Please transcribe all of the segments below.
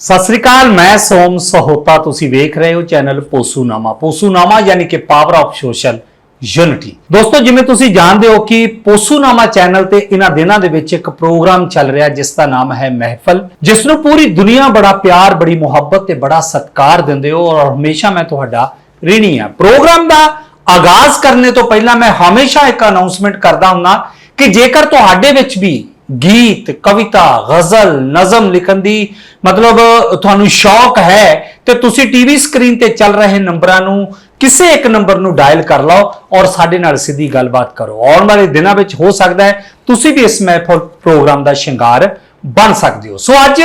ਸਤਿ ਸ੍ਰੀ ਅਕਾਲ, ਮੈਂ ਸੋਮ ਸਹੋਤਾ, ਤੁਸੀਂ ਵੇਖ ਰਹੇ ਹੋ ਚੈਨਲ ਪੋਸੂਨਾਮਾ। ਪੋਸੂਨਾਮਾ ਯਾਨੀ ਕਿ ਪਾਵਰ ਆਫ ਸੋਸ਼ਲ ਯੂਨਿਟੀ ਦੋਸਤੋ, ਜਿਵੇਂ ਤੁਸੀਂ ਜਾਣਦੇ ਹੋ ਕਿ ਪੋਸੂਨਾਮਾ ਚੈਨਲ ਤੇ ਇਹਨਾਂ ਦਿਨਾਂ ਦੇ ਵਿੱਚ ਇੱਕ ਪ੍ਰੋਗਰਾਮ ਚੱਲ ਰਿਹਾ, ਜਿਸ ਦਾ ਨਾਮ ਹੈ ਮਹਿਫਲ ਜਿਸ ਨੂੰ ਪੂਰੀ ਦੁਨੀਆ ਬੜਾ ਪਿਆਰ, ਬੜੀ ਮੁਹੱਬਤ ਤੇ ਬੜਾ ਸਤਿਕਾਰ ਦਿੰਦੇ ਹੋ ਔਰ ਹਮੇਸ਼ਾ ਮੈਂ ਤੁਹਾਡਾ ঋਣੀ ਹਾਂ। ਪ੍ਰੋਗਰਾਮ ਦਾ ਆਗਾਜ਼ ਕਰਨੇ ਤੋਂ ਪਹਿਲਾਂ ਮੈਂ ਹਮੇਸ਼ਾ ਇੱਕ ਅਨਾਉਂਸਮੈਂਟ ਕਰਦਾ ਹੁੰਨਾ ਕਿ ਜੇਕਰ ਤੁਹਾਡੇ ਵਿੱਚ ਵੀ ਗੀਤ, ਕਵਿਤਾ, ਗਜ਼ਲ, ਨਜ਼ਮ ਲਿਖਣ ਦੀ ਮਤਲਬ ਤੁਹਾਨੂੰ ਸ਼ੌਕ ਹੈ ਤੇ ਤੁਸੀਂ ਟੀਵੀ ਸਕਰੀਨ ਤੇ ਚੱਲ ਰਹੇ ਨੰਬਰਾਂ ਨੂੰ ਕਿਸੇ ਇੱਕ ਨੰਬਰ ਨੂੰ ਡਾਇਲ ਕਰ ਲਓ ਔਰ ਸਾਡੇ ਨਾਲ ਸਿੱਧੀ ਗੱਲਬਾਤ ਕਰੋ। ਆਉਣ ਵਾਲੇ ਦਿਨਾਂ ਵਿੱਚ ਹੋ ਸਕਦਾ ਹੈ ਤੁਸੀਂ ਵੀ ਇਸ ਮਹਿਫਲ ਪ੍ਰੋਗਰਾਮ ਦਾ ਸ਼ਿੰਗਾਰ ਬਣ ਸਕਦੇ ਹੋ। ਸੋ ਅੱਜ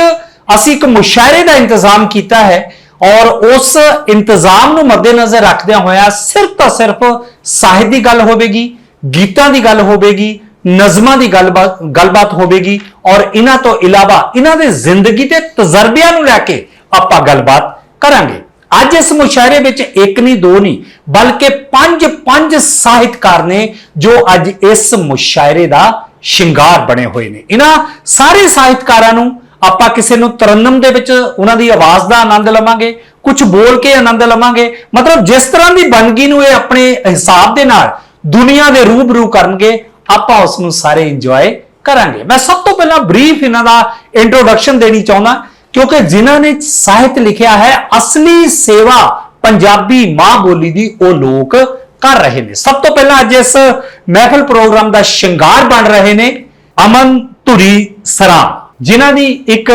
ਅਸੀਂ ਇੱਕ ਮੁਸ਼ਾਇਰੇ ਦਾ ਇੰਤਜ਼ਾਮ ਕੀਤਾ ਹੈ ਔਰ ਉਸ ਇੰਤਜ਼ਾਮ ਨੂੰ ਮੱਦੇਨਜ਼ਰ ਰੱਖਦਿਆਂ ਹੋਇਆ ਸਿਰਫ ਤਾਂ ਸਿਰਫ ਸਾਹਿਤ ਦੀ ਗੱਲ ਹੋਵੇਗੀ, ਗੀਤਾਂ ਦੀ ਗੱਲ ਹੋਵੇਗੀ ਨਜ਼ਮਾਂ ਦੀ ਗੱਲਬਾਤ ਗੱਲਬਾਤ ਹੋਵੇਗੀ ਔਰ ਇਹਨਾਂ ਤੋਂ ਇਲਾਵਾ ਇਹਨਾਂ ਦੇ ਜ਼ਿੰਦਗੀ ਦੇ ਤਜਰਬਿਆਂ ਨੂੰ ਲੈ ਕੇ ਆਪਾਂ ਗੱਲਬਾਤ ਕਰਾਂਗੇ। ਅੱਜ ਇਸ ਮੁਸ਼ਾਇਰੇ ਵਿੱਚ ਇੱਕ ਨਹੀਂ, ਦੋ ਨਹੀਂ, ਬਲਕਿ ਪੰਜ ਪੰਜ ਸਾਹਿਤਕਾਰ ਨੇ ਜੋ ਅੱਜ ਇਸ ਮੁਸ਼ਾਇਰੇ ਦਾ ਸ਼ਿੰਗਾਰ ਬਣੇ ਹੋਏ ਨੇ। ਇਹਨਾਂ ਸਾਰੇ ਸਾਹਿਤਕਾਰਾਂ ਨੂੰ ਆਪਾਂ ਕਿਸੇ ਨੂੰ ਤਰਨਮ ਦੇ ਵਿੱਚ ਉਹਨਾਂ ਦੀ ਆਵਾਜ਼ ਦਾ ਆਨੰਦ ਲਵਾਂਗੇ ਕੁਝ ਬੋਲ ਕੇ ਆਨੰਦ ਲਵਾਂਗੇ। ਮਤਲਬ ਜਿਸ ਤਰ੍ਹਾਂ ਦੀ ਬੰਦਗੀ ਨੂੰ ਇਹ ਆਪਣੇ ਹਿਸਾਬ ਦੇ ਨਾਲ ਦੁਨੀਆ ਦੇ ਰੂਬਰੂ ਕਰਨਗੇ ਆਪਾਂ ਉਸ ਨੂੰ ਸਾਰੇ ਇੰਜੋਏ ਕਰਾਂਗੇ। ਮੈਂ ਸਭ ਤੋਂ ਪਹਿਲਾਂ ਬਰੀਫ ਇਹਨਾਂ ਦਾ ਇੰਟਰੋਡਕਸ਼ਨ ਦੇਣੀ ਚਾਹੁੰਦਾ, ਕਿਉਂਕਿ ਜਿਨ੍ਹਾਂ ਨੇ ਸਾਹਿਤ ਲਿਖਿਆ ਹੈ, ਅਸਲੀ ਸੇਵਾ ਪੰਜਾਬੀ ਮਾਂ ਬੋਲੀ ਦੀ ਉਹ ਲੋਕ ਕਰ ਰਹੇ ਨੇ। ਸਭ ਤੋਂ ਪਹਿਲਾਂ ਅੱਜ ਇਸ ਮਹਿਫਲ ਪ੍ਰੋਗਰਾਮ ਦਾ ਸ਼ਿੰਗਾਰ ਬਣ ਰਹੇ ਨੇ ਅਮਨ ਧੁਰੀ ਸਰਾਮ ਜਿਨ੍ਹਾਂ ਦੀ ਇੱਕ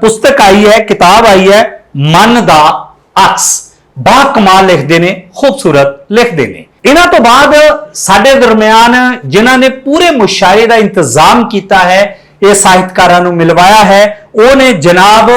ਪੁਸਤਕ ਆਈ ਹੈ, ਕਿਤਾਬ ਆਈ ਹੈ, ਮਨ ਦਾ ਅਕਸ। ਬਾ ਕਮਾਲ ਲਿਖਦੇ ਨੇ, ਖੂਬਸੂਰਤ ਲਿਖਦੇ ਨੇ। ਇਹਨਾਂ ਤੋਂ ਬਾਅਦ ਸਾਡੇ ਦਰਮਿਆਨ ਜਿਨ੍ਹਾਂ ਨੇ ਪੂਰੇ ਮੁਸ਼ਾਇਰੇ ਦਾ ਇੰਤਜ਼ਾਮ ਕੀਤਾ ਹੈ ਇਹ ਸਾਹਿਤਕਾਰਾਂ ਨੂੰ ਮਿਲਵਾਇਆ ਹੈ। ਉਹ ਨੇ ਜਨਾਬ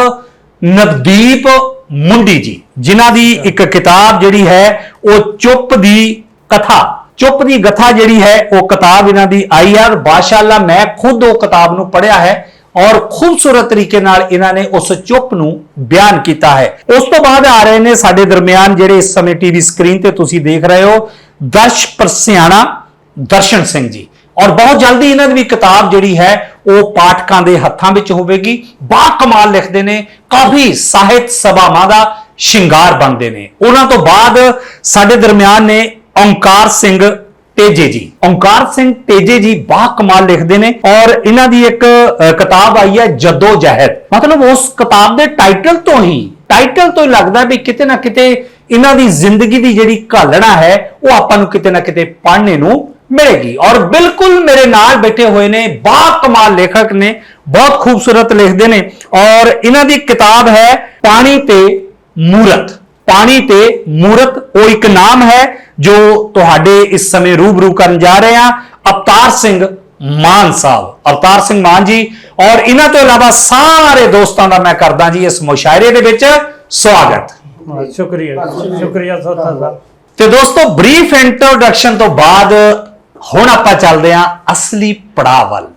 ਨਵਦੀਪ ਮੁੰਡੀ ਜੀ ਜਿਨ੍ਹਾਂ ਦੀ ਇੱਕ ਕਿਤਾਬ ਜਿਹੜੀ ਹੈ ਉਹ ਚੁੱਪ ਦੀ ਕਥਾ ਚੁੱਪ ਦੀ ਕਥਾ ਜਿਹੜੀ ਹੈ ਉਹ ਕਿਤਾਬ ਇਹਨਾਂ ਦੀ ਆਈ ਹੈ ਔਰ ਮਾਸ਼ਾਅੱਲਾ ਮੈਂ ਖੁਦ ਉਹ ਕਿਤਾਬ ਨੂੰ ਪੜ੍ਹਿਆ ਹੈ ਔਰ ਖੂਬਸੂਰਤ ਤਰੀਕੇ ਨਾਲ ਇਹਨਾਂ ਨੇ ਉਸ ਚੁੱਪ ਨੂੰ ਬਿਆਨ ਕੀਤਾ ਹੈ। ਉਸ ਤੋਂ ਬਾਅਦ ਆ ਰਹੇ ਨੇ ਸਾਡੇ ਦਰਮਿਆਨ ਜਿਹੜੇ ਇਸ ਸਮੇਂ ਟੀਵੀ ਸਕਰੀਨ ਤੇ ਤੁਸੀਂ ਦੇਖ ਰਹੇ ਹੋ ਦਸ਼ ਪ੍ਰਸਿਆਣਾ ਦਰਸ਼ਨ ਸਿੰਘ ਜੀ। ਔਰ ਬਹੁਤ ਜਲਦੀ ਇਹਨਾਂ ਦੀ ਵੀ ਕਿਤਾਬ ਜਿਹੜੀ ਹੈ, ਉਹ ਪਾਠਕਾਂ ਦੇ ਹੱਥਾਂ ਵਿੱਚ ਹੋਵੇਗੀ। ਬਾ ਕਮਾਲ ਲਿਖਦੇ ਨੇ, ਕਾਫੀ ਸਾਹਿਤ ਸਭਾਵਾਂ ਦਾ ਸ਼ਿੰਗਾਰ ਬਣਦੇ ਨੇ। ਉਹਨਾਂ ਤੋਂ ਬਾਅਦ ਸਾਡੇ ਦਰਮਿਆਨ ਨੇ ਓੰਕਾਰ ਸਿੰਘ ਤੇਜੇ ਜੀ। ਓੰਕਾਰ ਸਿੰਘ ਤੇਜੇ ਜੀ ਬਾ ਕਮਾਲ ਲਿਖਦੇ ਨੇ ਔਰ ਇਹਨਾਂ ਦੀ ਇੱਕ ਕਿਤਾਬ ਆਈ ਹੈ ਜਦੋ ਜਹਿਦ। ਮਤਲਬ ਉਸ ਕਿਤਾਬ ਦੇ ਟਾਈਟਲ ਤੋਂ ਹੀ, ਟਾਈਟਲ ਤੋਂ ਹੀ ਲੱਗਦਾ ਵੀ ਕਿਤੇ ਨਾ ਕਿਤੇ ਇਹਨਾਂ ਦੀ ਜ਼ਿੰਦਗੀ ਦੀ ਜਿਹੜੀ ਘਾਲਣਾ ਹੈ, ਉਹ ਆਪਾਂ ਨੂੰ ਕਿਤੇ ਨਾ ਕਿਤੇ ਪੜ੍ਹਨੇ ਨੂੰ ਮਿਲੇਗੀ। ਔਰ ਬਿਲਕੁਲ ਮੇਰੇ ਨਾਲ ਬੈਠੇ ਹੋਏ ਨੇ ਬਾ ਕਮਾਲ ਲੇਖਕ ਨੇ, ਬਹੁਤ ਖੂਬਸੂਰਤ ਲਿਖਦੇ ਨੇ। ਔਰ ਇਹਨਾਂ ਦੀ ਕਿਤਾਬ ਹੈ, ਪਾਣੀ ਤੇ ਮੂਰਤ। ਪਾਣੀ ਤੇ ਮੂਰਤ, ਉਹ ਇੱਕ ਨਾਮ ਹੈ, ਜੋ ਤੁਹਾਡੇ ਇਸ ਸਮੇਂ ਰੂਬਰੂ ਕਰਨ ਜਾ ਰਹੇ ਹਾਂ, ਅਵਤਾਰ ਸਿੰਘ ਮਾਨ ਸਾਹਿਬ। ਅਵਤਾਰ ਸਿੰਘ ਮਾਨ ਜੀ, ਔਰ ਇਹਨਾਂ ਤੋਂ ਇਲਾਵਾ ਸਾਰੇ ਦੋਸਤਾਂ ਦਾ ਮੈਂ ਕਰਦਾ ਜੀ ਇਸ ਮੁਸ਼ਾਇਰੇ ਦੇ ਵਿੱਚ ਸਵਾਗਤ। ਹਾਂ, ਸ਼ੁਕਰੀਆ ਸ਼ੁਕਰੀਆ ਸੋਤਾ ਸਾਹਿਬ ਤੇ ਦੋਸਤੋ ਬਰੀਫ ਇੰਟਰੋਡਕਸ਼ਨ ਤੋਂ ਬਾਅਦ ਹੁਣ ਆਪਾਂ ਚੱਲਦੇ ਹਾਂ ਅਸਲੀ ਪੜਾਅ ਵੱਲ।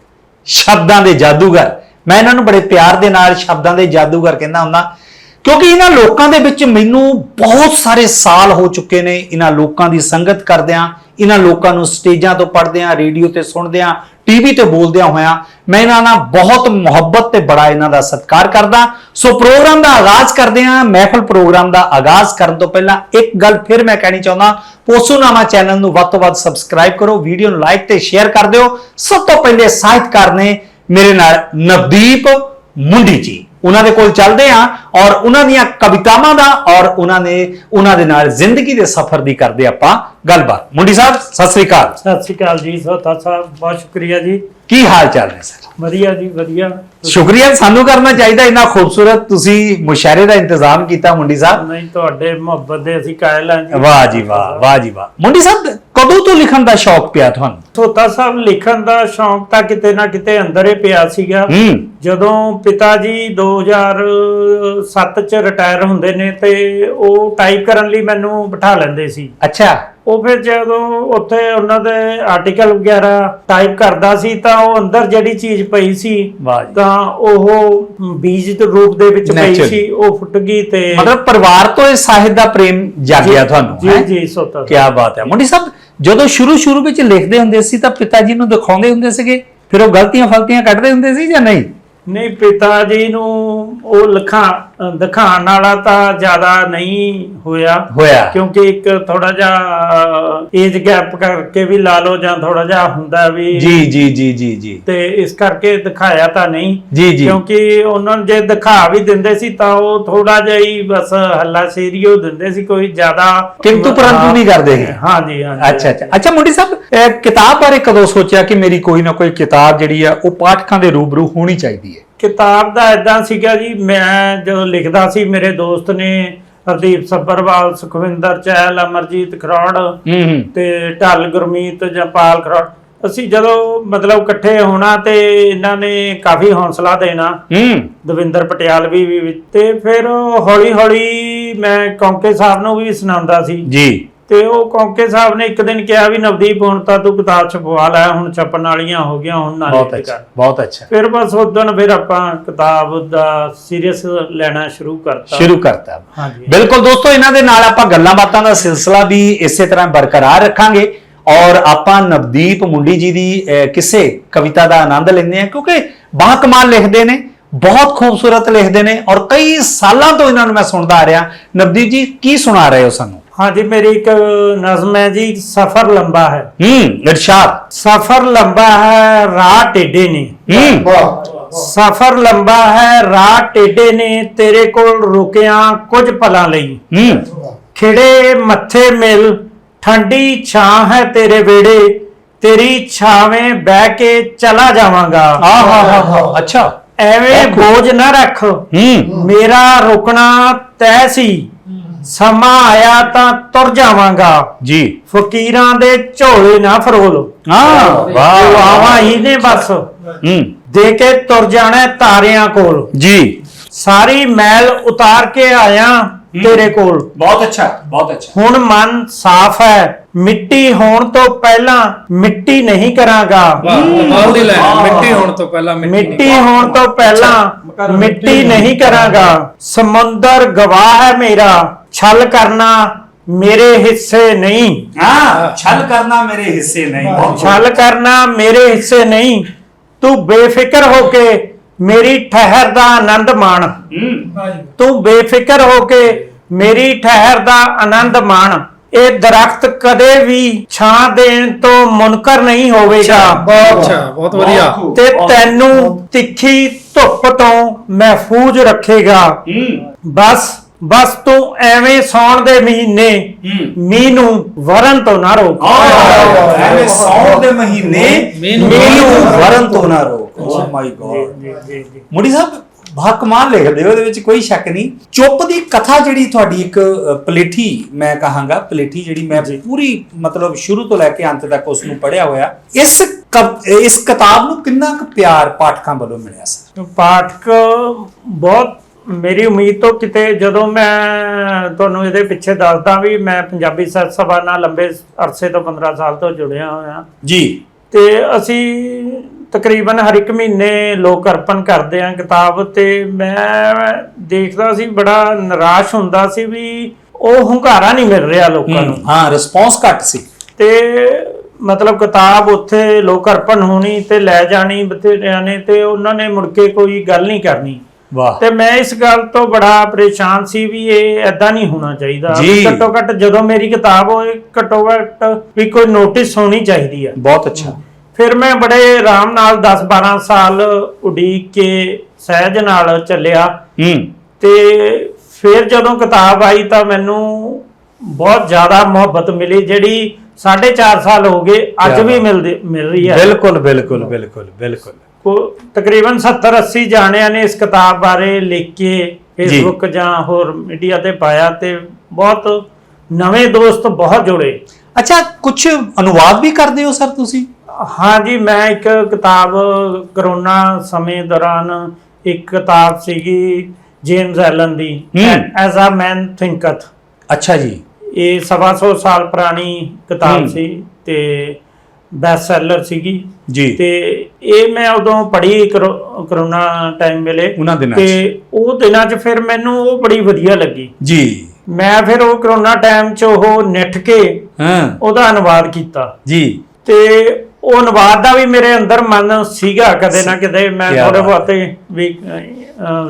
ਸ਼ਬਦਾਂ ਦੇ ਜਾਦੂਗਰ। ਮੈਂ ਇਹਨਾਂ ਨੂੰ ਬੜੇ ਪਿਆਰ ਦੇ ਨਾਲ ਸ਼ਬਦਾਂ ਦੇ ਜਾਦੂਗਰ ਕਹਿੰਦਾ ਹੁੰਦਾ ਕਿਉਂਕਿ ਇਹਨਾਂ ਲੋਕਾਂ ਦੇ ਵਿੱਚ ਮੈਨੂੰ ਬਹੁਤ ਸਾਰੇ ਸਾਲ ਹੋ ਚੁੱਕੇ ਨੇ। ਇਹਨਾਂ ਲੋਕਾਂ ਦੀ ਸੰਗਤ ਕਰਦਿਆਂ ਇਹਨਾਂ ਲੋਕਾਂ ਨੂੰ ਸਟੇਜਾਂ ਤੋਂ ਪੜ੍ਹਦਿਆਂ ਰੇਡੀਓ ਤੇ ਸੁਣਦਿਆਂ ਟੀਵੀ ਤੇ ਬੋਲਦਿਆਂ ਹੋਇਆਂ ਮੈਂ ਇਹਨਾਂ ਨਾਲ ਬਹੁਤ ਮੁਹੱਬਤ ਤੇ ਬੜਾ ਇਹਨਾਂ ਦਾ ਸਤਿਕਾਰ ਕਰਦਾ। ਸੋ ਪ੍ਰੋਗਰਾਮ ਦਾ ਆਗਾਜ਼ ਕਰਦੇ ਹਾਂ। ਮਹਿਫਲ ਪ੍ਰੋਗਰਾਮ ਦਾ ਆਗਾਜ਼ ਕਰਨ ਤੋਂ ਪਹਿਲਾਂ ਇੱਕ ਗੱਲ ਫਿਰ ਮੈਂ ਕਹਿਣੀ ਚਾਹੁੰਦਾ, ਪੋਸੂਨਾਮਾ ਚੈਨਲ ਨੂੰ ਵੱਧ ਤੋਂ ਵੱਧ ਸਬਸਕ੍ਰਾਈਬ ਕਰੋ, ਵੀਡੀਓ ਨੂੰ ਲਾਈਕ ਤੇ ਸ਼ੇਅਰ ਕਰ ਦਿਓ। ਸਭ ਤੋਂ ਪਹਿਲੇ ਸਾਹਿਤਕਾਰ ਨੇ ਮੇਰੇ ਨਾਲ ਨਵਦੀਪ ਮੁੰਡੀ ਜੀ। ਉਹਨਾਂ ਦੇ ਕੋਲ ਚੱਲਦੇ ਹਾਂ ਔਰ ਉਹਨਾਂ ਦੀਆਂ ਕਵਿਤਾਵਾਂ ਦਾ ਔਰ ਉਹਨਾਂ ਨੇ ਉਹਨਾਂ ਦੇ ਨਾਲ ਜ਼ਿੰਦਗੀ ਦੇ ਸਫ਼ਰ ਦੀ ਕਰਦੇ ਆਪਾਂ ਗੱਲਬਾਤ। ਮੁੰਡੀ ਸਾਹਿਬ ਸਤਿ ਸ੍ਰੀ ਅਕਾਲ। ਸਤਿ ਸ਼੍ਰੀ ਅਕਾਲ ਜੀ ਸੋਤਾ ਸਾਹਿਬ ਬਹੁਤ ਸ਼ੁਕਰੀਆ ਜੀ। ਕੀ ਹਾਲ ਚਾਲ ਨੇ ਸਰ? ਵਧੀਆ ਜੀ ਵਧੀਆ। ਸ਼ੁਕਰੀਆ ਸਾਨੂੰ ਕਰਨਾ ਚਾਹੀਦਾ ਇੰਨਾ ਖੂਬਸੂਰਤ ਤੁਸੀਂ ਮੁਸ਼ਾਇਰੇ ਦਾ ਇੰਤਜ਼ਾਮ ਕੀਤਾ ਮੁੰਡੀ ਸਾਹਿਬ। ਨਹੀਂ ਤੁਹਾਡੇ ਮੁਹੱਬਤ ਦੇ ਅਸੀਂ ਕਾਇਲ ਹਾਂ ਜੀ। ਵਾਹ ਜੀ ਵਾਹ ਵਾਹ ਜੀ ਵਾਹ। ਮੁੰਡੀ ਸਾਹਿਬ ਕਦੋਂ ਤੋਂ ਲਿਖਣ ਦਾ ਸ਼ੌਕ ਪਿਆ ਤੁਹਾਨੂੰ? ਸੋਤਾ ਸਾਹਿਬ ਲਿਖਣ ਦਾ ਸ਼ੌਂਕ ਤਾਂ ਕਿਤੇ ਨਾ ਕਿਤੇ ਅੰਦਰ ਹੀ ਪਿਆ ਸੀਗਾ। ਹੂੰ। ਜਦੋਂ ਪਿਤਾ ਜੀ 2007 ਚ ਰਿਟਾਇਰ ਹੁੰਦੇ ਨੇ ਤੇ ਉਹ ਟਾਈਪ ਕਰਨ ਲਈ ਮੈਨੂੰ ਬਿਠਾ ਲੈਂਦੇ ਸੀ। ਅੱਛਾ। ਉਹ ਫਿਰ ਜਦੋਂ ਉੱਥੇ ਉਹਨਾਂ ਦੇ ਆਰਟੀਕਲ ਵਗੈਰਾ ਟਾਈਪ ਕਰਦਾ ਸੀ ਤਾਂ ਉਹ ਅੰਦਰ ਜਿਹੜੀ ਚੀਜ਼ ਪਈ ਸੀ ਵਾਹ ਜੀ। ਤਾਂ ਉਹ ਬੀਜ ਦੇ ਰੂਪ ਦੇ ਵਿੱਚ ਪਈ Naturally. ਸੀ ਉਹ ਫੁੱਟ ਗਈ ਤੇ ਮਤਲਬ ਪਰਿਵਾਰ ਤੋਂ ਇਹ ਸਾਹਿਤ ਦਾ ਪ੍ਰੇਮ ਜਾਗਿਆ ਤੁਹਾਨੂੰ ਜੀ ਹੈਂ? ਜੀ ਸੋਤਾ ਕੀ ਬਾਤ ਹੈ। ਮੁੰਡੀ ਸਾਹਿਬ ਜਦੋਂ ਸ਼ੁਰੂ ਸ਼ੁਰੂ ਵਿੱਚ ਲਿਖਦੇ ਹੁੰਦੇ ਸੀ ਤਾਂ ਪਿਤਾ ਜੀ ਨੂੰ ਦਿਖਾਉਂਦੇ ਹੁੰਦੇ ਸੀਗੇ, ਫਿਰ ਉਹ ਗਲਤੀਆਂ ਫਲਤੀਆਂ ਕੱਢਦੇ ਹੁੰਦੇ ਸੀ ਜਾਂ ਨਹੀਂ? ਨਹੀਂ, ਪਿਤਾ ਜੀ ਨੂੰ ਉਹ ਲਿਖਾ ਦਿਖਾਉਣ ਵਾਲਾ ਤਾਂ ਜ਼ਿਆਦਾ ਨਹੀਂ ਹੋਇਆ। ਹੋਇਆ। ਕਿਉਂਕਿ ਇੱਕ ਥੋੜਾ ਜਿਹਾ ਏਜ ਗੈਪ ਕਰਕੇ ਵੀ ਲਾ ਲਓ ਜਾਂ ਥੋੜਾ ਜਿਹਾ ਹੁੰਦਾ ਵੀ ਜੀ ਜੀ ਜੀ ਜੀ ਜੀ। ਤੇ ਇਸ ਕਰਕੇ ਦਿਖਾਇਆ ਤਾਂ ਨਹੀਂ। ਜੀ ਜੀ। ਕਿਉਂਕਿ ਉਹਨਾਂ ਨੂੰ ਜੇ ਦਿਖਾ ਵੀ ਦਿੰਦੇ ਸੀ ਤਾਂ ਉਹ ਥੋੜਾ ਜਿਹਾ ਹੀ ਬਸ ਹੱਲਾ ਸ਼ੇਰੀਓ ਦਿੰਦੇ ਸੀ ਕੋਈ ਜ਼ਿਆਦਾ ਕਿੰਤੂ ਪਰੰਤੂ ਨਹੀਂ ਕਰਦੇ ਸੀ। ਹਾਂਜੀ ਹਾਂਜੀ ਅੱਛਾ ਅੱਛਾ। ਅੱਛਾ ਮੁੰਡੀ ਸਾਹਿਬ ਕਿਤਾਬ ਬਾਰੇ ਕਦੋਂ ਸੋਚਿਆ ਕਿ ਮੇਰੀ ਕੋਈ ਨਾ ਕੋਈ ਕਿਤਾਬ ਜਿਹੜੀ ਆ ਉਹ ਪਾਠਕਾਂ ਦੇ ਰੂਬਰੂ ਹੋਣੀ ਚਾਹੀਦੀ ਹੈ? ਕਿਤਾਬ ਦਾ ਇਦਾਂ ਸੀਗਾ ਜੀ ਮੈਂ ਜਦੋਂ ਲਿਖਦਾ ਸੀ ਮੇਰੇ ਦੋਸਤ ਨੇ ਹਰਦੀਪ ਸੱਬਰਵਾਲ ਸੁਖਵਿੰਦਰ ਚਹਿਲ ਅਮਰਜੀਤ ਖਰੋੜ ਤੇ ਢੱਲ ਗੁਰਮੀਤ ਜਪਾਲ ਖਰੋੜ ਅਸੀਂ ਜਦੋਂ ਮਤਲਬ ਇਕੱਠੇ ਹੋਣਾ ਤੇ ਇਹਨਾਂ ਨੇ ਕਾਫੀ ਹੌਸਲਾ ਦੇਣਾ। ਦਵਿੰਦਰ ਪਟਿਆਲਵੀ ਵੀ ਤੇ ਫਿਰ ਹੌਲੀ ਹੌਲੀ ਮੈਂ ਕੌਂਕੇ ਸਾਹਿਬ ਨੂੰ ਵੀ ਸੁਣਾਉਂਦਾ ਸੀ। ਜੀ। ਤੇ ਉਹ ਕੌਂਕੇ ਸਾਹਿਬ ਨੇ ਇੱਕ ਦਿਨ ਕਿਹਾ ਵੀ ਨਵਦੀਪ ਹੁਣ ਤਾਂ ਤੂੰ ਕਿਤਾਬ ਛਪਵਾ ਲੈ ਹੁਣ ਛਪਣ ਵਾਲੀਆਂ ਹੋ ਗਈਆਂ ਹੁਣ ਨਾ ਬਹੁਤ ਅੱਛਾ ਬਹੁਤ ਅੱਛਾ। ਫਿਰ ਬਸ ਉਦੋਂ ਫਿਰ ਆਪਾਂ ਕਿਤਾਬ ਦਾ ਸੀਰੀਅਸ ਲੈਣਾ ਸ਼ੁਰੂ ਕਰਤਾ। ਸ਼ੁਰੂ ਕਰਤਾ। ਹਾਂਜੀ। ਬਿਲਕੁਲ ਦੋਸਤੋ ਇਹਨਾਂ ਦੇ ਨਾਲ ਆਪਾਂ ਗੱਲਾਂ ਬਾਤਾਂ ਦਾ ਸਿਲਸਿਲਾ ਵੀ ਇਸੇ ਤਰ੍ਹਾਂ ਬਰਕਰਾਰ ਰੱਖਾਂਗੇ ਔਰ ਆਪਾਂ ਨਵਦੀਪ ਮੁੰਡੀ ਜੀ ਦੀ ਕਿਸੇ ਕਵਿਤਾ ਦਾ ਆਨੰਦ ਲੈਂਦੇ ਹਾਂ ਕਿਉਂਕਿ ਬਾਹ ਕਮਾਲ ਲਿਖਦੇ ਨੇ ਬਹੁਤ ਖੂਬਸੂਰਤ ਲਿਖਦੇ ਨੇ ਔਰ ਕਈ ਸਾਲਾਂ ਤੋਂ ਇਹਨਾਂ ਨੂੰ ਮੈਂ ਸੁਣਦਾ ਆ ਰਿਹਾ। ਨਵਦੀਪ ਜੀ ਕੀ ਸੁਣਾ ਰਹੇ ਹੋ ਸਾਨੂੰ? ਹਾਂਜੀ ਮੇਰੀ ਇੱਕ ਨਜ਼ਮ ਹੈ ਜੀ ਸਫ਼ਰ ਲੰਬਾ ਹੈ। ਹੂੰ ਇਰਸ਼ਾਦ। ਸਫ਼ਰ ਲੰਬਾ ਹੈ ਰਾਹ ਟੇਢੇ ਨੇ। ਹੂੰ। ਸਫ਼ਰ ਲੰਬਾ ਹੈ ਰਾਹ ਟੇਢੇ ਨੇ ਤੇਰੇ ਕੋਲ ਰੁਕਿਆ ਕੁਝ ਪਲਾਂ ਲਈ। ਹੂੰ। ਖਿੜੇ ਮੱਥੇ ਮਿਲ ਠੰਡੀ ਛਾਂ ਹੈ ਤੇਰੇ ਵੇੜੇ ਤੇਰੀ ਛਾਵੇਂ ਬਹਿ ਕੇ ਚਲਾ ਜਾਵਾਂਗਾ। ਆਹ ਹਾ ਹਾ ਹਾ ਅੱਛਾ। ਐਵੇਂ ਬੋਝ ਨਾ ਰੱਖ। ਹੂੰ। ਮੇਰਾ ਰੁਕਣਾ ਤੈ ਸੀ। ਸਮਾਂ ਆਇਆ ਤਾਂ ਤੁਰ ਜਾਵਾਂਗਾ। ਜੀ। ਫਕੀਰਾਂ ਦੇ ਝੋਲੇ ਨਾ ਫਰੋਲ। ਹਾਂ ਵਾਹ ਦੁਆਵਾਂ ਹੀ ਨੇ ਬਸ। ਹੂੰ। ਦੇ ਕੇ ਤੁਰ ਜਾਣਾ ਤਾਰਿਆਂ ਕੋਲ। ਜੀ। ਸਾਰੀ ਮੈਲ ਉਤਾਰ ਕੇ ਆਇਆ ਤੇਰੇ ਕੋਲ। ਬਹੁਤ ਅੱਛਾ ਬਹੁਤ ਅੱਛਾ। ਹੁਣ ਮਨ ਸਾਫ਼ ਹੈ। ਮਿੱਟੀ ਹੋਣ ਤੋਂ ਪਹਿਲਾਂ ਮਿੱਟੀ ਨਹੀਂ ਕਰਾਂਗਾ। ਮਿੱਟੀ ਹੋਣ ਤੋਂ ਪਹਿਲਾਂ ਮਿੱਟੀ ਹੋਣ ਤੋਂ ਪਹਿਲਾਂ ਮਿੱਟੀ ਨਹੀਂ ਕਰਾਂਗਾ। ਸਮੁੰਦਰ ਗਵਾਹ ਹੈ ਮੇਰਾ। ਛਲ ਕਰਨਾ ਮੇਰੇ ਹਿੱਸੇ ਨਹੀਂ। ਹਾਂ ਛਲ ਕਰਨਾ ਮੇਰੇ ਹਿੱਸੇ ਨਹੀਂ। ਬਹੁਤ ਛਲ ਕਰਨਾ ਮੇਰੇ ਹਿੱਸੇ ਨਹੀਂ। ਤੂੰ ਬੇਫਿਕਰ ਹੋ ਕੇ ਮੇਰੀ ਠਹਿਰ ਦਾ ਆਨੰਦ ਮਾਣ। ਹੂੰ। ਤੂੰ ਬੇਫਿਕਰ ਹੋ ਕੇ ਮੇਰੀ ਠਹਿਰ ਦਾ ਆਨੰਦ ਮਾਣ। ਇਹ ਦਰਖਤ ਕਦੇ ਵੀ ਛਾਂ ਦੇਣ ਤੋਂ ਮੁਨਕਰ ਨਹੀਂ ਹੋਵੇਗਾ। ਬਹੁਤ ਅੱਛਾ ਬਹੁਤ ਵਧੀਆ। ਤੇ ਤੈਨੂੰ ਤਿੱਖੀ ਧੁੱਪ ਤੋਂ ਮਹਿਫੂਜ਼ ਰੱਖੇਗਾ। ਹੂੰ। ਬਸ ਬਸ ਤੂੰ ਐਵੇਂ ਸੌਣ ਦੇ ਮਹੀਨੇ ਮੀਂਹ ਨੂੰ ਵਰਨ ਤੋਂ ਨਾ ਰੋਕ। ਐਵੇਂ ਸੌਣ ਦੇ ਮਹੀਨੇ ਮੀਂਹ ਨੂੰ ਮੈਨੂੰ ਵਰਨ ਤੋਂ ਨਾ ਰੋਕ। ਓ ਮਾਈ ਗॉड ਮੁੰਡੀ ਸਾਹਿਬ ਬਾ ਕਮਾਲ ਲਿਖਦੇ ਹੋ ਉਹਦੇ ਵਿੱਚ ਕੋਈ ਸ਼ੱਕ ਨਹੀਂ। ਚੁੱਪ ਦੀ ਕਥਾ ਜਿਹੜੀ ਤੁਹਾਡੀ ਇੱਕ ਪਲੇਠੀ ਮੈਂ ਕਹਾਂਗਾ ਪਲੇਠੀ ਜਿਹੜੀ ਮੈਂ ਪੂਰੀ ਮਤਲਬ ਸ਼ੁਰੂ ਤੋਂ ਲੈ ਕੇ ਅੰਤ ਤੱਕ ਉਸ ਨੂੰ ਪੜਿਆ ਹੋਇਆ ਇਸ ਇਸ ਕਿਤਾਬ ਨੂੰ ਕਿੰਨਾ ਕੁ ਪਿਆਰ ਪਾਠਕਾਂ ਵੱਲੋਂ ਮਿਲਿਆ ਸਰ ਪਾਠਕ ਬਹੁਤ ਮੇਰੀ ਉਮੀਦ ਤੋਂ ਕਿਤੇ ਜਦੋਂ ਮੈਂ ਤੁਹਾਨੂੰ ਇਹਦੇ ਪਿੱਛੇ ਦੱਸਦਾ ਵੀ ਮੈਂ ਪੰਜਾਬੀ ਸਾਹਿਤ ਸਭਾ ਨਾਲ ਲੰਬੇ ਅਰਸੇ ਤੋਂ 15 ਸਾਲ ਤੋਂ ਜੁੜਿਆ ਹੋਇਆ। ਜੀ। ਤੇ ਅਸੀਂ ਤਕਰੀਬਨ ਹਰ ਇੱਕ ਮਹੀਨੇ ਲੋਕ ਅਰਪਣ ਕਰਦੇ ਆਂ ਕਿਤਾਬ ਤੇ ਮੈਂ ਦੇਖਦਾ ਸੀ ਬੜਾ ਨਿਰਾਸ਼ ਹੁੰਦਾ ਸੀ ਵੀ ਉਹ ਹੁੰਗਾਰਾ ਨਹੀਂ ਮਿਲ ਰਿਹਾ ਲੋਕਾਂ ਨੂੰ। ਹਾਂ ਰਿਸਪੌਂਸ ਘੱਟ ਸੀ। ਤੇ ਮਤਲਬ ਕਿਤਾਬ ਉੱਥੇ ਲੋਕ ਅਰਪਣ ਹੋਣੀ ਤੇ ਲੈ ਜਾਣੀ ਬਥੇਰਿਆਂ ਨੇ ਤੇ ਉਹਨਾਂ ਨੇ ਮੁੜ ਕੇ ਕੋਈ ਗੱਲ ਨਹੀਂ ਕਰਨੀ। ਵਾਹ। ਤੇ ਮੈਂ ਇਸ ਗੱਲ ਤੋਂ ਬੜਾ ਪਰੇਸ਼ਾਨ ਸੀ ਵੀ ਇਹ ਐਦਾਂ ਨਹੀਂ ਹੋਣਾ ਚਾਹੀਦਾ। ਘੱਟੋ ਘੱਟ ਜਦੋਂ ਮੇਰੀ ਕਿਤਾਬ ਹੋਏ ਘੱਟੋ ਘੱਟ ਵੀ ਕੋਈ ਨੋਟਿਸ ਹੋਣੀ ਚਾਹੀਦੀ ਆ। ਬਹੁਤ ਅੱਛਾ। ਫਿਰ ਮੈਂ ਬੜੇ ਆਰਾਮ ਨਾਲ 10-12 ਸਾਲ ਉਡੀਕ ਕੇ ਸਹਿਜ ਨਾਲ ਚੱਲਿਆ। ਹੂੰ। ਤੇ ਫਿਰ ਜਦੋਂ ਕਿਤਾਬ ਆਈ ਤਾਂ ਮੈਨੂੰ ਬਹੁਤ ਜ਼ਿਆਦਾ ਮੁਹੱਬਤ ਮਿਲੀ ਜਿਹੜੀ 4.5 ਸਾਲ ਹੋ ਗਏ ਅੱਜ ਵੀ। ਮਿਲਦੀ ਮਿਲ ਰਹੀ ਹੈ ਬਿਲਕੁਲ ਬਿਲਕੁਲ ਬਿਲਕੁਲ ਬਿਲਕੁਲ। ਤਕਰੀਬਨ 70 80 ਜਾਣਿਆਂ ਨੇ ਇਸ ਕਿਤਾਬ ਬਾਰੇ ਲਿਖ ਕੇ ਫੇਸਬੁੱਕ ਜਾਂ ਹੋਰ ਮੀਡੀਆ ਤੇ ਪਾਇਆ ਤੇ ਬਹੁਤ ਨਵੇਂ ਦੋਸਤ ਬਹੁਤ ਜੁੜੇ। ਅੱਛਾ ਕੁਝ ਅਨੁਵਾਦ ਵੀ ਕਰਦੇ ਹੋ ਸਰ ਤੁਸੀਂ? ਹਾਂਜੀ ਮੈਂ ਇੱਕ ਕਿਤਾਬ ਕਰੋਨਾ ਸਮੇਂ ਦੌਰਾਨ ਇੱਕ ਕਿਤਾਬ ਸੀਗੀ ਜੇਮਸ ਐਲਨ ਦੀ ਹੂੰ। ਐਜ਼ ਅ ਮੈਨ ਥਿੰਕਥ ਅੱਛਾ ਜੀ। ਇਹ ਸਵਾ ਸੌ ਸਾਲ ਪੁਰਾਣੀ ਕਿਤਾਬ ਹੂੰ। ਸੀ ਤੇ ਬੈਸਟ ਸੈਲਰ ਸੀਗੀ। ਜੀ। ਤੇ ਇਹ ਮੈਂ ਉਦੋਂ ਪੜ੍ਹੀ ਕਰੋ- ਕਰੋਨਾ ਟਾਈਮ ਵੇਲੇ। ਉਹਨਾਂ ਦਿਨਾਂ ਤੇ ਉਹ ਦਿਨਾਂ 'ਚ ਫਿਰ ਮੈਨੂੰ ਉਹ ਬੜੀ ਵਧੀਆ ਲੱਗੀ। ਜੀ। ਮੈਂ ਫਿਰ ਉਹ ਕਰੋਨਾ ਟਾਈਮ 'ਚ ਉਹ ਨਿੱਠ ਕੇ ਹਾਂ। ਉਹਦਾ ਅਨੁਵਾਦ ਕੀਤਾ। ਜੀ। ਤੇ ਉਹ ਅਨੁਵਾਦ ਦਾ ਵੀ ਮੇਰੇ ਅੰਦਰ ਮਨ ਸੀਗਾ ਕਦੇ ਨਾ ਕਿਤੇ ਮੈਂ ਥੋੜੇ ਬਹੁਤੇ ਵੀ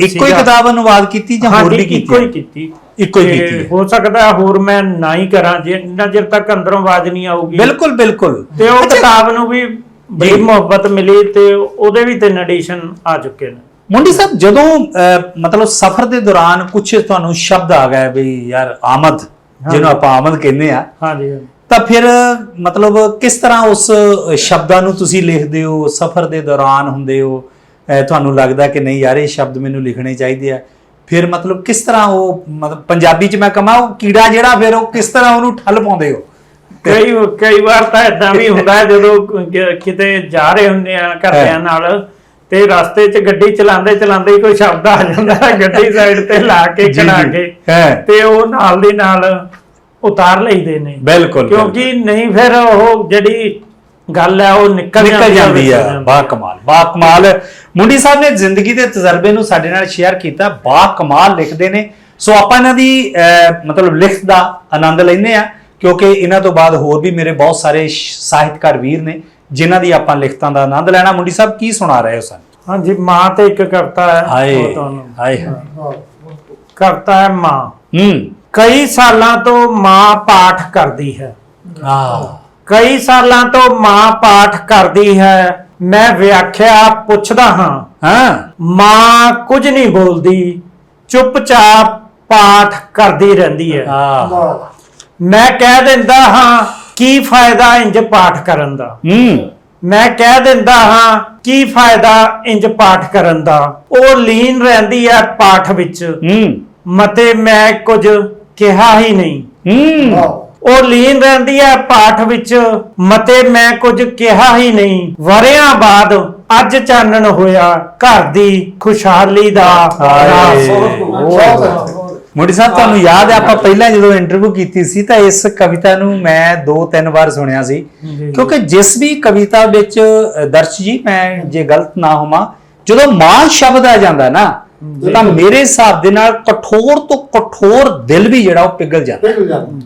ਇੱਕੋ ਹੀ। ਕਿਤਾਬ ਅਨੁਵਾਦ ਕੀਤੀ ਜਾਂ ਹੋਰ ਵੀ ਕੀਤੀ ਇੱਕੋ ਹੀ ਕੀਤੀ। ਇੱਕੋ ਹੀ ਕੀਤੀ ਹੈ। ਹੋ ਸਕਦਾ ਹੈ ਹੋਰ ਮੈਂ ਨਾ ਹੀ ਕਰਾਂ ਜੇ ਜਿੰਨਾ ਚਿਰ ਤੱਕ ਅੰਦਰੋਂ ਆਵਾਜ਼ ਨਹੀਂ ਆਊਗੀ। ਬਿਲਕੁਲ ਬਿਲਕੁਲ। ਤੇ ਉਹ ਕਿਤਾਬ ਨੂੰ ਵੀ ਬੜੀ। ਮੁਹੱਬਤ ਮਿਲੀ ਤੇ ਉਹਦੇ ਵੀ ਤਿੰਨ ਐਡੀਸ਼ਨ ਆ ਚੁੱਕੇ ਨੇ। ਮੁੰਡੀ ਸਾਹਿਬ ਜਦੋਂ ਮਤਲਬ ਸਫ਼ਰ ਦੇ ਦੌਰਾਨ ਕੁਝ ਤੁਹਾਨੂੰ ਸ਼ਬਦ ਆ ਗਏ ਵੀ ਯਾਰ ਆਮਦ ਜਿਹਨੂੰ ਆਪਾਂ ਆਮਦ ਕਹਿੰਦੇ ਆ ਹਾਂਜੀ ਤਾਂ ਫਿਰ ਮਤਲਬ ਕਿਸ ਤਰ੍ਹਾਂ ਉਸ ਸ਼ਬਦਾਂ ਨੂੰ ਤੁਸੀਂ ਲਿਖਦੇ ਹੋ? ਸਫ਼ਰ ਦੇ ਦੌਰਾਨ ਹੁੰਦੇ ਹੋ? ਤੁਹਾਨੂੰ ਲੱਗਦਾ ਕਿ ਨਹੀਂ ਯਾਰ ਇਹ ਸ਼ਬਦ ਮੈਨੂੰ ਲਿਖਣੇ ਚਾਹੀਦੇ ਆ। ਫਿਰ ਮਤਲਬ ਕਿਸ ਤਰ੍ਹਾਂ ਉਹ ਮਤਲਬ ਪੰਜਾਬੀ ਚ ਮੈਂ ਕਹਾਂ ਉਹ ਕੀੜਾ ਜਿਹੜਾ ਫਿਰ ਉਹ ਕਿਸ ਤਰ੍ਹਾਂ ਉਹਨੂੰ ਠੱਲ ਪਾਉਂਦੇ ਹੋ ਕਈ ਕਈ ਵਾਰ ਤਾਂ ਇਦਾਂ ਵੀ ਹੁੰਦਾ ਹੈ ਜਦੋਂ ਕਿਤੇ ਜਾ ਰਹੇ ਹੁੰਦੇ ਆ ਘਰਦਿਆਂ ਨਾਲ ਤੇ ਰਸਤੇ 'ਚ ਗੱਡੀ ਚਲਾਉਂਦੇ ਚਲਾਉਂਦੇ ਹੀ ਕੋਈ ਸ਼ਬਦ ਆ ਜਾਂਦਾ ਹੈ ਗੱਡੀ ਸਾਈਡ ਤੇ ਲਾ ਕੇ ਜੀ। ਕੇ। ਤੇ ਉਹ ਨਾਲ ਦੀ ਨਾਲ ਉਤਾਰ ਲਈਦੇ ਨੇ ਬਿਲਕੁਲ ਕਿਉਂਕਿ ਨਹੀਂ ਫਿਰ ਉਹ ਜਿਹੜੀ ਗੱਲ ਹੈ ਉਹ ਨਿਕਲ ਨਿਕਲ ਜਾਂਦੀ ਆ। ਬਾ ਕਮਾਲ ਬਾ ਕਮਾਲ। ਮੁੰਡੀ ਸਾਹਿਬ ਨੇ ਜ਼ਿੰਦਗੀ ਦੇ ਤਜਰਬੇ ਨੂੰ ਸਾਡੇ ਨਾਲ ਸ਼ੇਅਰ ਕੀਤਾ ਬਾ ਕਮਾਲ ਲਿਖਦੇ ਨੇ। ਸੋ ਆਪਾਂ ਇਹਨਾਂ ਦੀ ਮਤਲਬ ਲਿਖਤ ਦਾ ਆਨੰਦ ਲੈਂਦੇ ਆ ਕਿਉਂਕਿ ਇਹਨਾਂ ਤੋਂ ਬਾਅਦ ਹੋਰ ਵੀ ਮੇਰੇ ਬਹੁਤ ਸਾਰੇ ਸਾਹਿਤਕਾਰ ਵੀਰ ਨੇ ਜਿਨ੍ਹਾਂ ਦੀ ਆਪਾਂ ਲਿਖਤਾਂ ਦਾ ਆਨੰਦ ਲੈਣਾ। ਮੁੰਡੀ ਸਾਹਿਬ ਕੀ ਸੁਣਾ ਰਹੇ ਹੋ ਸਾਨੂੰ? ਹਾਂਜੀ ਮਾਂ ਤੇ ਇੱਕ ਕਵਿਤਾ ਹੈ ਹਾਏ ਹਾਏ ਕਵਿਤਾ ਹੈ ਮਾਂ। ਹੂੰ। ਕਈ ਸਾਲਾਂ ਤੋਂ ਮਾਂ ਪਾਠ ਕਰਦੀ ਹੈ। ਆ ਕਈ ਸਾਲਾਂ ਤੋਂ ਮਾਂ ਪਾਠ ਕਰਦੀ ਹੈ। ਮੈਂ ਵਿਆਖਿਆ ਪੁੱਛਦਾ ਹਾਂ ਹਾਂ। ਮਾਂ ਕੁਝ ਨਹੀਂ ਬੋਲਦੀ ਚੁੱਪਚਾਪ ਪਾਠ ਕਰਦੀ ਰਹਿੰਦੀ ਹੈ। ਆ ਮੈਂ ਕਹਿ ਦਿੰਦਾ ਹਾਂ ਕੀ ਫਾਇਦਾ ਇੰਜ ਪਾਠ ਕਰਨ ਦਾ? ਹੂੰ। ਮੈਂ ਕਹਿ ਦਿੰਦਾ ਹਾਂ ਕੀ ਫਾਇਦਾ ਇੰਜ ਪਾਠ ਕਰਨ ਦਾ? ਉਹ ਲੀਨ ਰਹਿੰਦੀ ਹੈ ਪਾਠ ਵਿੱਚ। ਹੂੰ। ਮਤੇ ਮੈਂ ਕੁਝ ਕਿਹਾ ਹੀ ਨਹੀਂ। ਹੂੰ। ਉਹ ਲੀਨ ਰਹਿੰਦੀ ਹੈ ਪਾਠ ਵਿੱਚ ਮਤੇ ਮੈਂ ਕੁਝ ਕਿਹਾ ਹੀ ਨਹੀਂ। ਵਰਿਆਂ ਬਾਅਦ ਅੱਜ ਚਾਨਣ ਹੋਇਆ ਘਰ ਦੀ ਖੁਸ਼ਹਾਲੀ ਦਾ ਰਾਸ ਮੋੜੀ ਸਾਹਿਬ ਤੁਹਾਨੂੰ ਯਾਦ ਹੈ ਆਪਾਂ ਪਹਿਲਾਂ ਜਦੋਂ ਇੰਟਰਵਿਊ ਕੀਤੀ ਸੀ ਤਾਂ ਇਸ ਕਵਿਤਾ ਨੂੰ ਮੈਂ ਦੋ ਤਿੰਨ ਵਾਰ ਸੁਣਿਆ ਸੀ। ਕਿਉਂਕਿ ਜਿਸ ਵੀ ਕਵਿਤਾ ਵਿੱਚ ਦਰਸ਼ ਜੀ ਮੈਂ ਜੇ ਗਲਤ ਨਾ ਹੋਵਾਂ ਜਦੋਂ ਮਾਂ ਸ਼ਬਦ ਆ ਜਾਂਦਾ ਨਾ ਤਾਂ ਮੇਰੇ ਹਿਸਾਬ ਦੇ ਨਾਲ ਕਠੋਰ ਤੋਂ ਕਠੋਰ ਦਿਲ ਵੀ ਜਿਹੜਾ ਉਹ ਪਿਘਲ ਜਾਂਦਾ।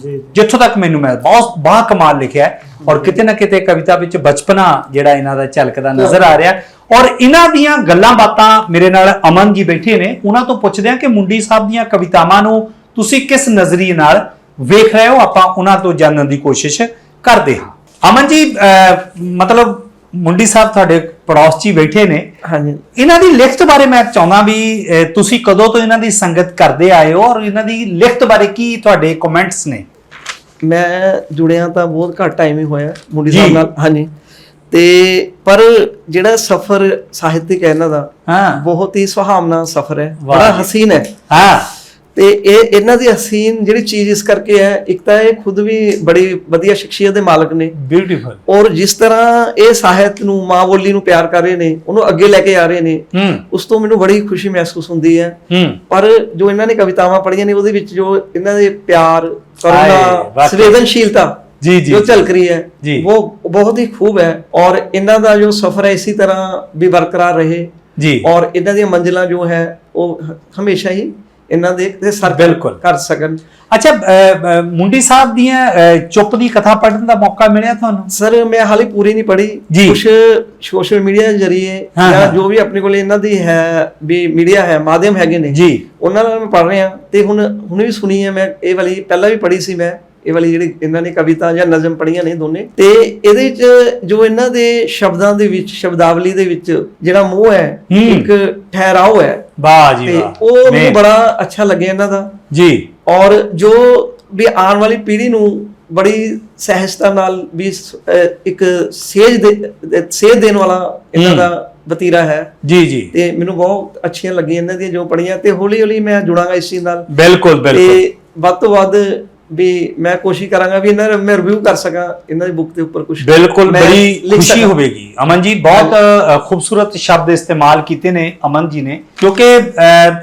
ਜੀ ਜਿੱਥੋਂ ਤੱਕ ਮੈਨੂੰ ਮੈਂ ਬਹੁਤ ਬਾ ਕਮਾਲ ਲਿਖਿਆ ਹੈ ਔਰ ਕਿਤੇ ਨਾ ਕਿਤੇ ਕਵਿਤਾ ਵਿੱਚ ਬਚਪਨਾ ਜਿਹੜਾ ਇਹਨਾਂ ਦਾ ਝਲਕਦਾ ਨਜ਼ਰ ਆ ਰਿਹਾ ਔਰ ਇਹਨਾਂ ਦੀਆਂ ਗੱਲਾਂ ਬਾਤਾਂ ਮੇਰੇ ਨਾਲ ਅਮਨ ਜੀ ਬੈਠੇ ਨੇ। ਉਹਨਾਂ ਤੋਂ ਪੁੱਛਦੇ ਆ ਕਿ ਮੁੰਡੀ ਸਾਹਿਬ ਦੀਆਂ ਕਵਿਤਾਵਾਂ ਨੂੰ ਤੁਸੀਂ ਕਿਸ ਨਜ਼ਰੀਏ ਨਾਲ ਵੇਖ ਰਹੇ ਹੋ? ਆਪਾਂ ਉਹਨਾਂ ਤੋਂ ਜਾਣਨ ਦੀ ਕੋਸ਼ਿਸ਼ ਕਰਦੇ ਹਾਂ। ਅਮਨ ਜੀ ਅਹ, ਮਤਲਬ ਮੁੰਡੀ ਸਾਹਿਬ ਤੁਹਾਡੇ ਪੜੋਸ 'ਚ ਹੀ ਬੈਠੇ ਨੇ। ਹਾਂਜੀ। ਇਹਨਾਂ ਦੀ ਲਿਖਤ ਬਾਰੇ ਮੈਂ ਚਾਹੁੰਦਾ ਵੀ ਤੁਸੀਂ ਕਦੋਂ ਤੋਂ ਇਹਨਾਂ ਦੀ ਸੰਗਤ ਕਰਦੇ ਆਏ ਹੋ ਔਰ ਇਹਨਾਂ ਦੀ ਲਿਖਤ ਬਾਰੇ ਕੀ ਤੁਹਾਡੇ ਕਮੈਂਟਸ ਨੇ? ਮੈਂ ਜੁੜਿਆ ਤਾਂ ਬਹੁਤ ਘੱਟ ਟਾਈਮ ਹੀ ਹੋਇਆ ਮੁੰਡੀ। ਸਾਹਿਬ ਨਾਲ ਹਾਂਜੀ। ਤੇ ਪਰ ਜਿਹੜਾ ਸਫ਼ਰ ਸਾਹਿਤਿਕ ਹੈ ਇਹਨਾਂ ਦਾ ਹਾਂ। ਬਹੁਤ ਹੀ ਸੁਹਾਵਣਾ ਸਫ਼ਰ ਹੈ। ਬੜਾ। ਹਸੀਨ ਹੈ। ਹਾਂ। ਤੇ ਇਹ ਇਹਨਾਂ ਦੀ ਹਸੀਨ ਜਿਹੜੀ ਚੀਜ਼ ਇਸ ਕਰਕੇ ਹੈ ਇੱਕ ਤਾਂ ਇਹ ਖੁਦ ਵੀ ਬੜੀ ਵਧੀਆ ਸ਼ਖਸੀਅਤ ਦੇ ਮਾਲਕ ਨੇ। ਬਿਊਟੀਫੁਲ ਔਰ ਜਿਸ ਤਰ੍ਹਾਂ ਇਹ ਸਾਹਿਤ ਨੂੰ ਮਾਂ ਬੋਲੀ ਨੂੰ ਪਿਆਰ ਕਰ ਰਹੇ ਨੇ ਉਹਨੂੰ ਅੱਗੇ ਲੈ ਕੇ ਆ ਰਹੇ ਨੇ ਉਸ ਤੋਂ ਮੈਨੂੰ ਬੜੀ ਖੁਸ਼ੀ ਮਹਿਸੂਸ ਹੁੰਦੀ ਹੈ। ਪਰ ਜੋ ਇਹਨਾਂ ਨੇ ਕਵਿਤਾਵਾਂ ਪੜ੍ਹੀਆਂ ਨੇ ਉਹਦੇ ਵਿੱਚ ਜੋ ਇਹਨਾਂ ਦੇ ਪਿਆਰ ਕਰੁਣਾ। ਸੰਵੇਦਨਸ਼ੀਲਤਾ ਜੀ, ਜੀ, ਜੋ। ਝਲਕ ਰਹੀ ਹੈ। ਉਹ ਬਹੁਤ ਹੀ ਖੂਬ ਹੈ। ਔਰ ਇਹਨਾਂ ਦਾ ਜੋ ਸਫ਼ਰ ਹੈ ਇਸੇ ਤਰ੍ਹਾਂ ਵੀ ਬਰਕਰਾਰ ਰਹੇ। ਜੀ। ਔਰ ਇਹਨਾਂ ਦੀਆਂ ਮੰਜ਼ਿਲਾਂ ਜੋ ਹੈ ਉਹ ਹਮੇਸ਼ਾ ਹੀ ਇਹਨਾਂ ਦੇ ਤੇ ਸਰ ਬਿਲਕੁਲ। ਕਰ ਸਕਣ ਅੱਛਾ ਅ, ਅ, ਮੁੰਡੀ ਸਾਹਿਬ ਦੀਆਂ ਅ, ਚੁੱਪ ਦੀ ਕਥਾ ਪੜ੍ਹਨ ਦਾ ਮੌਕਾ ਮਿਲਿਆ ਤੁਹਾਨੂੰ ਸਰ ਮੈਂ ਹਾਲੇ ਪੂਰੀ ਨਹੀਂ ਪੜ੍ਹੀ ਜੀ। ਕੁਝ ਸੋਸ਼ਲ ਮੀਡੀਆ ਦੇ ਜ਼ਰੀਏ ਹਾਂ, ਜਾਂ ਹਾਂ। ਜੋ ਵੀ ਆਪਣੇ ਕੋਲ ਇਹਨਾਂ ਦੀ ਹੈ ਵੀ ਮੀਡੀਆ ਹੈ ਮਾਧਿਅਮ ਹੈਗੇ ਨੇ ਜੀ ਉਹਨਾਂ ਨਾਲ ਮੈਂ ਪੜ੍ਹ ਰਿਹਾ ਤੇ ਹੁਣ ਹੁਣ ਵੀ ਸੁਣੀ ਹੈ ਮੈਂ ਇਹ ਵਾਲੀ ਪਹਿਲਾਂ ਵੀ ਪੜ੍ਹੀ ਸੀ ਮੈਂ ਇਹ ਵਾਲੀ ਜਿਹੜੀ ਇਹਨਾਂ ਨੇ ਕਵਿਤਾ ਜਾਂ ਨਜ਼ਮ ਪੜ੍ਹੀਆਂ ਨੇ ਦੋਨੇ। ਤੇ ਇਹਦੇ ਚ ਜੋ ਇਹਨਾਂ ਦੇ ਸ਼ਬਦਾਂ ਦੇ ਵਿੱਚ ਸ਼ਬਦਾਵਲੀ ਦੇ ਵਿੱਚ ਜਿਹੜਾ ਮੋਹ ਹੈ। ਇੱਕ ਠਹਿਰਾਓ ਹੈ। ਵਾਹ ਜੀ ਤੇ ਵਾਹ। ਉਹ ਮੈਨੂੰ ਬੜਾ ਅੱਛਾ ਲੱਗਿਆ ਇਹਨਾਂ ਦਾ। ਜੀ। ਔਰ ਜੋ ਵੀ ਆਉਣ ਵਾਲੀ ਪੀੜ੍ਹੀ ਨੂੰ ਬੜੀ ਸਹਿਜਤਾ ਨਾਲ ਵੀ ਇੱਕ ਸੇਜ ਦੇ ਸੇਧ ਦੇਣ ਵਾਲਾ ਇਹਨਾਂ। ਦਾ ਵਤੀਰਾ ਹੈ। ਜੀ ਜੀ। ਤੇ ਮੈਨੂੰ ਬਹੁਤ ਅੱਛੀਆਂ ਲੱਗੀਆਂ ਇਹਨਾਂ ਦੀਆਂ ਜੋ ਪੜੀਆਂ ਤੇ ਹੌਲੀ ਹੌਲੀ ਮੈਂ ਜੁੜਾਂਗਾ ਇਸ ਚੀਜ਼ ਨਾਲ। ਬਿਲਕੁਲ ਬਿਲਕੁਲ। ਤੇ ਵੱਧ ਤੋਂ ਵੱਧ ਵੀ ਮੈਂ ਕੋਸ਼ਿਸ਼ ਕਰਾਂਗਾ ਵੀ ਇਹਨਾਂ ਦਾ ਮੈਂ ਰਿਵਿਊ ਕਰ ਸਕਾਂ ਇਹਨਾਂ ਦੀ ਬੁੱਕ ਦੇ ਉੱਪਰ ਕੁਝ ਬਿਲਕੁਲ ਬੜੀ ਖੁਸ਼ੀ ਹੋਵੇਗੀ। ਅਮਨ ਜੀ ਬਹੁਤ ਖੂਬਸੂਰਤ ਸ਼ਬਦ ਇਸਤੇਮਾਲ ਕੀਤੇ ਨੇ ਅਮਨ ਜੀ ਨੇ। ਕਿਉਂਕਿ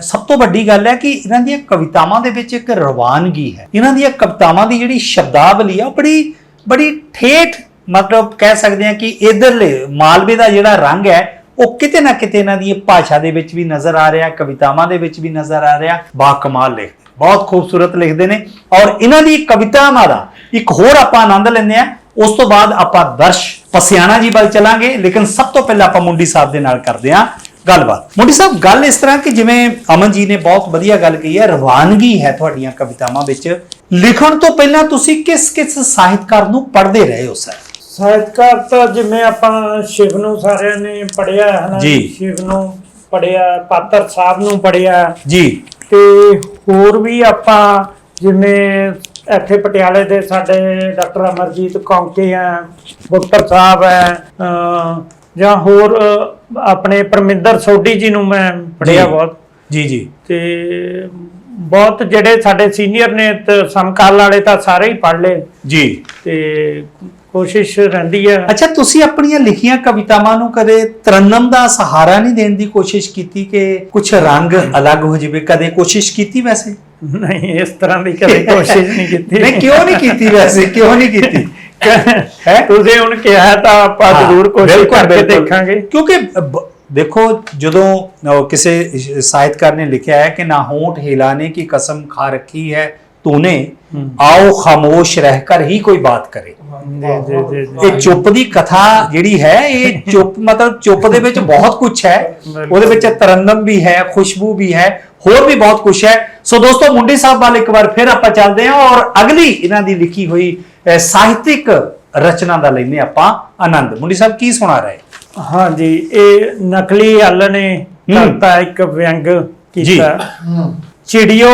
ਸਭ ਤੋਂ ਵੱਡੀ ਗੱਲ ਹੈ ਕਿ ਇਹਨਾਂ ਦੀਆਂ ਕਵਿਤਾਵਾਂ ਦੇ ਵਿੱਚ ਇੱਕ ਰਵਾਨਗੀ ਹੈ। ਇਹਨਾਂ ਦੀਆਂ ਕਵਿਤਾਵਾਂ ਦੀ ਜਿਹੜੀ ਸ਼ਬਦਾਵਲੀ ਆ ਬੜੀ ਬੜੀ ਠੇਠ ਮਤਲਬ ਕਹਿ ਸਕਦੇ ਹਾਂ ਕਿ ਇਧਰਲੇ ਮਾਲਵੇ ਦਾ ਜਿਹੜਾ ਰੰਗ ਹੈ ਉਹ ਕਿਤੇ ਨਾ ਕਿਤੇ ਇਹਨਾਂ ਦੀ ਭਾਸ਼ਾ ਦੇ ਵਿੱਚ ਵੀ ਨਜ਼ਰ ਆ ਰਿਹਾ ਕਵਿਤਾਵਾਂ ਦੇ ਵਿੱਚ ਵੀ ਨਜ਼ਰ ਆ ਰਿਹਾ ਬਾ ਕਮਾਲ ਲਿਖਦੇ ਬਹੁਤ ਖੂਬਸੂਰਤ ਲਿਖਦੇ ਨੇ। ਔਰ ਇਹਨਾਂ ਦੀ ਕਵਿਤਾਵਾਂ ਦਾ ਇੱਕ ਹੋਰ ਆਪਾਂ ਆਨੰਦ ਲੈਂਦੇ ਆ ਉਸ ਤੋਂ ਬਾਅਦ ਆਪਾਂ ਦਰਸ਼ ਪਸਿਆਣਾ ਜੀ ਵੱਲ ਚਲਾਂਗੇ। ਲੇਕਿਨ ਸਭ ਤੋਂ ਪਹਿਲਾਂ ਆਪਾਂ ਮੁੰਡੀ ਸਾਹਿਬ ਦੇ ਨਾਲ ਕਰਦੇ ਹਾਂ ਗੱਲਬਾਤ। ਮੁੰਡੀ ਸਾਹਿਬ ਗੱਲ ਇਸ ਤਰ੍ਹਾਂ ਕਿ ਜਿਵੇਂ ਅਮਨ ਜੀ ਨੇ ਬਹੁਤ ਵਧੀਆ ਗੱਲ ਕਹੀ ਹੈ ਰਵਾਨਗੀ ਹੈ ਤੁਹਾਡੀਆਂ ਕਵਿਤਾਵਾਂ ਵਿੱਚ। ਲਿਖਣ ਤੋਂ ਪਹਿਲਾਂ ਤੁਸੀਂ ਕਿਸ ਕਿਸ ਸਾਹਿਤਕਾਰ ਨੂੰ ਪੜ੍ਹਦੇ ਰਹੇ ਹੋ ਸਰ? ਸਾਹਿਤਕਾਰ ਤਾਂ ਜਿਵੇਂ ਆਪਾਂ ਸ਼ਿਵ ਨੂੰ ਸਾਰਿਆਂ ਨੇ ਪੜਿਆ ਹੈ ਨਾ ਜੀ। ਸ਼ਿਵ ਨੂੰ ਪੜਿਆ ਪਾਤਰ ਸਾਹਿਬ ਨੂੰ ਪੜਿਆ ਜੀ। ਤੇ ਹੋਰ ਵੀ ਆਪਾਂ ਜਿਵੇਂ ਇੱਥੇ ਪਟਿਆਲੇ ਦੇ ਸਾਡੇ ਡਾਕਟਰ ਅਮਰਜੀਤ ਕੌਂਕੇ ਆ ਬੁੱਟਰ ਸਾਹਿਬ ਹੈ ਅਹ ਜਾਂ ਹੋਰ ਆਪਣੇ ਪਰਮਿੰਦਰ ਸੋਢੀ ਜੀ ਨੂੰ ਮੈਂ ਪੜਿਆ। ਬਹੁਤ। ਜੀ ਜੀ। ਤੇ ਬਹੁਤ ਜਿਹੜੇ ਸਾਡੇ ਸੀਨੀਅਰ ਨੇ ਸਮਕਾਲ ਵਾਲੇ ਤਾਂ ਸਾਰੇ ਹੀ ਪੜ ਲਏ। ਜੀ। ਤੇ ਕੋਸ਼ਿਸ਼ ਰਹਿੰਦੀ ਹੈ। ਅੱਛਾ ਤੁਸੀਂ ਆਪਣੀਆਂ ਲਿਖੀਆਂ ਕਵਿਤਾਵਾਂ ਨੂੰ ਕਦੇ ਤਰਨਮ ਦਾ ਸਹਾਰਾ ਨਹੀਂ ਦੇਣ ਦੀ ਕੋਸ਼ਿਸ਼ ਕੀਤੀ ਕਿ ਕੁਝ ਰੰਗ ਅਲੱਗ ਹੋ ਜਾਵੇ? ਕਦੇ ਕੋਸ਼ਿਸ਼ ਕੀਤੀ ਵੈਸੇ? ਨਹੀਂ ਇਸ ਤਰ੍ਹਾਂ ਦੀ ਕਦੇ ਕੋਸ਼ਿਸ਼ ਨਹੀਂ ਕੀਤੀ। ਨਹੀਂ ਕਿਉਂ ਨਹੀਂ ਕੀਤੀ ਵੈਸੇ? ਕਿਉਂ ਨਹੀਂ ਕੀਤੀ? ਹੈ? ਤੁਸੀਂ ਹੁਣ ਕਿਹਾ ਤਾਂ ਆਪਾਂ ਜ਼ਰੂਰ ਕੋਸ਼ਿਸ਼ ਕਰਕੇ ਦੇਖਾਂਗੇ। ਕਿਉਂਕਿ ਦੇਖੋ ਜਦੋਂ ਕਿਸੇ ਸਾਹਿਤਕਾਰ ਨੇ ਲਿਖਿਆ ਹੈ ਕਿ ਨਾ ਹੋਂਠ ਹਿਲਾਣੇ ਕੀ ਕਸਮ ਖਾ ਰੱਖੀ ਹੈ तूने आओ खामोश रहकर ही कोई बात करे ਜੀ ਜੀ ਜੀ ਜੀ ਇਹ ਚੁੱਪ ਦੀ ਕਥਾ ਜਿਹੜੀ ਹੈ ਇਹ ਚੁੱਪ ਮਤਲਬ ਚੁੱਪ ਦੇ ਵਿੱਚ ਬਹੁਤ ਕੁਝ ਹੈ ਉਹਦੇ ਵਿੱਚ ਤਰੰਨਮ ਵੀ ਹੈ ਖੁਸ਼ਬੂ ਵੀ ਹੈ ਹੋਰ ਵੀ ਬਹੁਤ ਕੁਝ ਹੈ ਸੋ ਦੋਸਤੋ ਮੁੰਡੇ ਸਾਹਿਬ ਵੱਲ ਇੱਕ ਵਾਰ ਫਿਰ ਆਪਾਂ ਚੱਲਦੇ ਹਾਂ ਔਰ ਅਗਲੀ ਇਹਨਾਂ ਦੀ ਲਿਖੀ ਹੋਈ ਅਹ, ਸਾਹਿਤਿਕ ਰਚਨਾ ਦਾ ਲੈਨੇ ਆਪਾਂ ਆਨੰਦ ਮੁੰਡੀ ਸਾਹਿਬ ਕੀ ਸੁਣਾ ਰਹੇ ਹਾਂਜੀ ਇਹ ਨਕਲੀ ਹੱਲ ਨੇ ਹੂੰ। ਕਰਤਾ ਇੱਕ ਵਿਅੰਗ ਜੀ। ਕੀਤਾ ਚਿੜਿਓ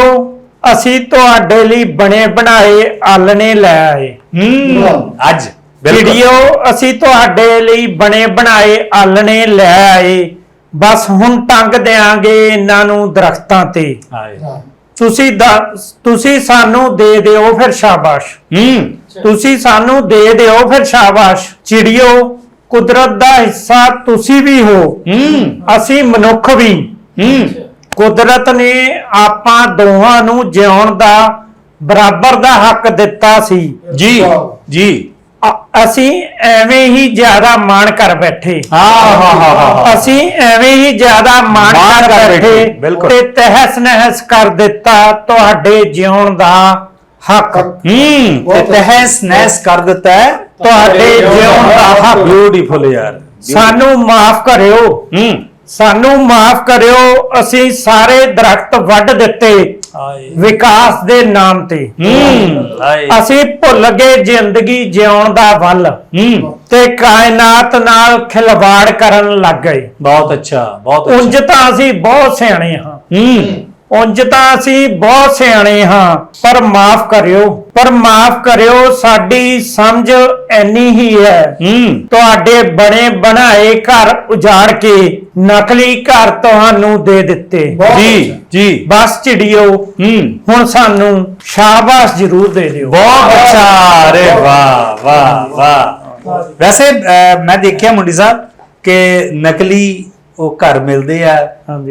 ਅਸੀਂ ਤੁਹਾਡੇ ਲਈ ਬਣੇ ਬਣਾਏ ਆਲਣੇ ਲੈ ਆਏ। ਹੂੰ ਅੱਜ। ਚਿੜਿਓ ਅਸੀਂ ਤੁਹਾਡੇ ਲਈ ਬਣੇ ਬਣਾਏ ਆਲਣੇ ਲੈ ਆਏ। ਬਸ ਹੁਣ ਟੰਗ ਦੇਾਂਗੇ ਇਹਨਾਂ ਨੂੰ ਦਰਖਤਾਂ ਤੇ। ਤੁਸੀਂ ਤੁਸੀਂ ਸਾਨੂੰ ਦੇ ਦਿਓ ਫਿਰ ਸ਼ਾਬਾਸ਼। ਹੂੰ। ਤੁਸੀਂ ਸਾਨੂੰ ਦੇ ਦਿਓ ਫਿਰ ਸ਼ਾਬਾਸ਼। ਚਿੜਿਓ ਕੁਦਰਤ ਦਾ ਹਿੱਸਾ ਤੁਸੀਂ ਵੀ ਹੋ। ਹੂੰ। ਅਸੀਂ ਮਨੁੱਖ ਵੀ। ਹੂੰ। ਕੁਦਰਤ ਨੇ ਆਪਾਂ ਦੋਹਾਂ ਨੂੰ ਜਿਉਣ ਦਾ ਬਰਾਬਰ ਦਾ ਹੱਕ ਦਿੱਤਾ ਸੀ। ਜੀ। ਜੀ। ਅਸੀਂ ਐਵੇਂ ਹੀ ਜ਼ਿਆਦਾ ਮਾਣ ਕਰ ਬੈਠੇ। ਹਾਂ ਹਾਂ ਹਾਂ ਹਾਂ ਅਸੀਂ ਐਵੇਂ ਹੀ ਜ਼ਿਆਦਾ ਮਾਣ ਕਰ ਬੈਠੇ। ਤੇ ਤਹਿਸ ਨਹਿਸ ਕਰ ਦਿੱਤਾ ਤੁਹਾਡੇ ਜਿਉਣ ਦਾ ਹੱਕ। ਹੂੰ ਤੇ ਤਹਿਸ ਨਹਿਸ ਕਰ ਦਿੱਤਾ ਤੁਹਾਡੇ ਜਿਉਣ ਦਾ ਹੱਕ। ਬਿਊਟੀਫੁਲ ਯਾਰ। ਸਾਨੂੰ ਮਾਫ ਕਰਿਓ। ਹੂੰ। ਸਾਨੂੰ ਮਾਫ ਕਰਿਓ ਅਸੀਂ ਸਾਰੇ ਦਰਖਤ ਵੱਢ ਦਿੱਤੇ ਵਿਕਾਸ ਦੇ ਨਾਮ ਤੇ। ਅਸੀਂ ਭੁੱਲ ਗਏ ਜ਼ਿੰਦਗੀ ਜਿਉਣ ਦਾ ਵੱਲ। ਤੇ ਕਾਇਨਾਤ ਨਾਲ ਖਿਲਵਾੜ ਕਰਨ ਲੱਗ ਗਏ। ਬਹੁਤ ਅੱਛਾ ਬਹੁਤ ਉਂਝ ਤਾਂ ਅਸੀਂ ਬਹੁਤ ਸਿਆਣੇ ਹਾਂ। ਉਂਝ ਤਾਂ ਅਸੀਂ ਬਹੁਤ ਸਿਆਣੇ ਹਾਂ ਪਰ ਮਾਫ ਕਰਿਓ। ਪਰ ਮਾਫ ਕਰਿਓ ਸਾਡੀ ਸਮਝ ਐਨੀ ਹੀ ਹੈ। ਹੂੰ। ਤੁਹਾਡੇ ਬਣੇ ਬਣਾਏ ਘਰ ਉਜਾੜ ਕੇ ਨਕਲੀ ਘਰ ਤੁਹਾਨੂੰ ਦੇ ਦਿੱਤੇ। ਜੀ ਜੀ। ਬਸ ਝਿੜਿਓ ਹੂੰ। ਹੁਣ ਸਾਨੂੰ ਸ਼ਾਬਾਸ਼ ਜ਼ਰੂਰ ਦੇ ਦਿਓ। ਬਹੁਤ ਅੱਛਾ। ਅਰੇ ਵਾਹ ਵਾਹ ਵਾਹ। ਵੈਸੇ ਮੈਂ ਦੇਖਿਆ ਮੁੰਡੀ ਸਾਹਿਬ ਕਿ ਨਕਲੀ ਉਹ ਘਰ ਮਿਲਦੇ ਆ।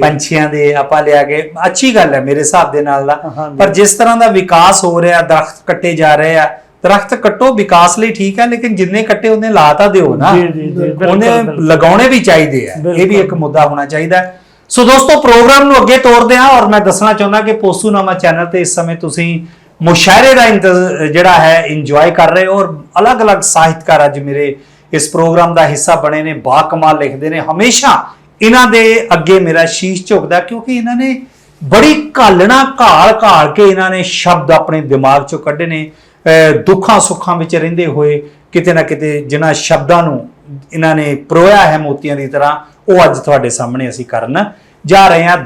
ਪੰਛੀਆਂ ਦੇ ਆਪਾਂ ਲਿਆ ਕੇ ਅੱਛੀ ਗੱਲ ਹੈ ਮੇਰੇ ਹਿਸਾਬ ਦੇ ਨਾਲ ਦਾ। ਪਰ ਜਿਸ ਤਰ੍ਹਾਂ ਦਾ ਵਿਕਾਸ ਹੋ ਰਿਹਾ ਦਰਖਤ ਕੱਟੇ ਜਾ ਰਹੇ ਆ ਦਰਖਤ ਕੱਟੋ ਵਿਕਾਸ ਲਈ ਠੀਕ ਹੈ ਲੇਕਿਨ ਜਿੰਨੇ ਕੱਟੇ ਉਹਨੇ ਲਾ ਤਾਂ ਦਿਓ ਨਾ ਉਹਨੇ। ਲਗਾਉਣੇ ਵੀ ਚਾਹੀਦੇ ਆ ਇਹ ਵੀ। ਇੱਕ ਮੁੱਦਾ ਹੋਣਾ ਚਾਹੀਦਾ ਹੈ ਸੋ ਦੋਸਤੋ ਪ੍ਰੋਗਰਾਮ ਨੂੰ ਅੱਗੇ ਤੋਰਦੇ ਹਾਂ ਔਰ ਮੈਂ ਦੱਸਣਾ ਚਾਹੁੰਦਾ ਕਿ ਪੋਸੂਨਾਮਾ ਚੈਨਲ ਤੇ ਇਸ ਸਮੇਂ ਤੁਸੀਂ ਮੁਸ਼ਾਇਰੇ ਦਾ ਜਿਹੜਾ ਹੈ ਇੰਜੋਏ ਕਰ ਰਹੇ ਹੋ ਔਰ ਅਲੱਗ-ਅਲੱਗ ਸਾਹਿਤਕਾਰ ਅੱਜ ਮੇਰੇ ਇਸ ਪ੍ਰੋਗਰਾਮ ਦਾ ਹਿੱਸਾ ਬਣੇ ਨੇ ਬਾ ਕਮਾਲ ਲਿਖਦੇ ਨੇ ਹਮੇਸ਼ਾ ਇਹਨਾਂ ਦੇ ਅੱਗੇ ਮੇਰਾ ਸ਼ੀਸ਼ ਝੁਕਦਾ ਕਿਉਂਕਿ ਇਹਨਾਂ ਨੇ ਬੜੀ ਘਾਲਣਾ ਘਾਲ ਘਾਲ ਕੇ ਇਹਨਾਂ ਨੇ ਸ਼ਬਦ ਆਪਣੇ ਦਿਮਾਗ ਚੋਂ ਕੱਢੇ ਨੇ ਦੁੱਖਾਂ ਸੁੱਖਾਂ ਵਿੱਚ ਰਹਿੰਦੇ ਹੋਏ ਕਿਤੇ ਨਾ ਕਿਤੇ ਜਿਨ੍ਹਾਂ ਸ਼ਬਦਾਂ ਨੂੰ ਇਹਨਾਂ ਨੇ ਪਰੋਇਆ ਹੈ ਮੋਤੀਆਂ ਦੀ ਤਰ੍ਹਾਂ, ਉਹ ਅੱਜ ਤੁਹਾਡੇ ਸਾਹਮਣੇ ਅਸੀਂ ਕਰਨ ਜਾ ਰਹੇ ਹਾਂ।